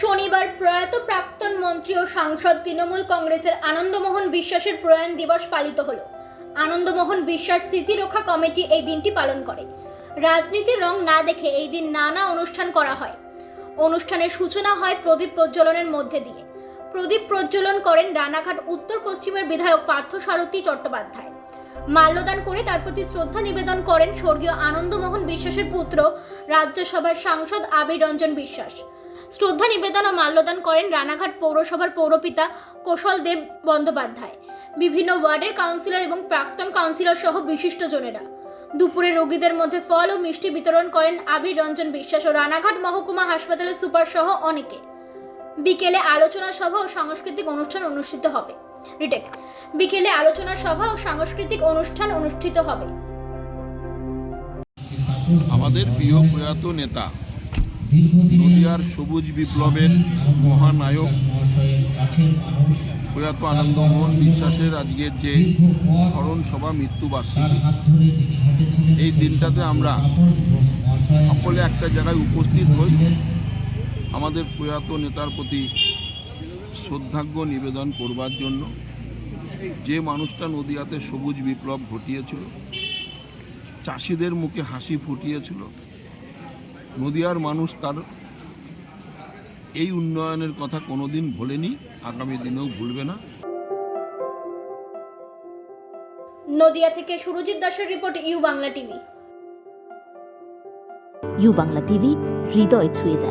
শনিবার প্রয়াত প্রাক্তন মন্ত্রী ও সাংসদ তৃণমূল কংগ্রেসের আনন্দমোহন বিশ্বাসের প্রয়াণ দিবস পালিত হলো। আনন্দমোহন বিশ্বাস স্মৃতি রক্ষা কমিটি এই দিনটি পালন করে। রাজনীতির রং না দেখে এই দিন নানা অনুষ্ঠান করা হয়। অনুষ্ঠানের সূচনা হয় প্রদীপ প্রজ্বলনের মধ্যে দিয়ে। প্রদীপ প্রজ্বলন করেন রানাঘাট উত্তর পশ্চিমের বিধায়ক পার্থ সারথী চট্টোপাধ্যায়। মাল্যদান করে তার প্রতি শ্রদ্ধা নিবেদন করেন স্বর্গীয় আনন্দমোহন বিশ্বাসের পুত্র, রাজ্যসভার সাংসদ আবির রঞ্জন বিশ্বাস। শ্রদ্ধা নিবেদন ও মাল্যদান করেন রানাঘাট পৌরসভার পৌরপিতা কৌশল দেব বন্দ্যোপাধ্যায়। বিভিন্ন ওয়ার্ডের কাউন্সিলর এবং প্রাক্তন কাউন্সিলর সহ বিশিষ্টজনেরা। দুপুরে রোগীদের মধ্যে ফল ও মিষ্টি বিতরণ করেন আবির রঞ্জন বিশ্বাস ও রানাঘাট মহকুমা হাসপাতালের সুপার সহ অনেকে। বিকেলে আলোচনা সভা ও সাংস্কৃতিক অনুষ্ঠান অনুষ্ঠিত হবে। রিটেক বিকেলে আলোচনা সভা ও সাংস্কৃতিক অনুষ্ঠান অনুষ্ঠিত হবে। আমাদের প্রিয় প্রয়াত নেতা নদিয়ার সবুজ বিপ্লবের মহানায়ক প্রয়াত আনন্দমোহন বিশ্বাসের আজকের যে স্মরণ সভা মৃত্যুবার্ষিকী। এই দিনটাতে আমরা সকলে একটা জায়গায় উপস্থিত হই। আমাদের প্রয়াত নেতার প্রতি শ্রদ্ধাজ্ঞ নিবেদন করবার জন্য যে মানুষটা নদিয়াতে সবুজ বিপ্লব ঘটিয়েছিল চাষিদের মুখে হাসি ফুটিয়েছিল নদিয়ার মানুষ তার এই উন্নয়নের কথা কোনোদিন ভোলেনি আগামী দিনেও ভুলবে না। নদিয়া থেকে সুরজিৎ দাসের report U Bangla TV. U Bangla TV হৃদয় ছুঁয়ে যায়।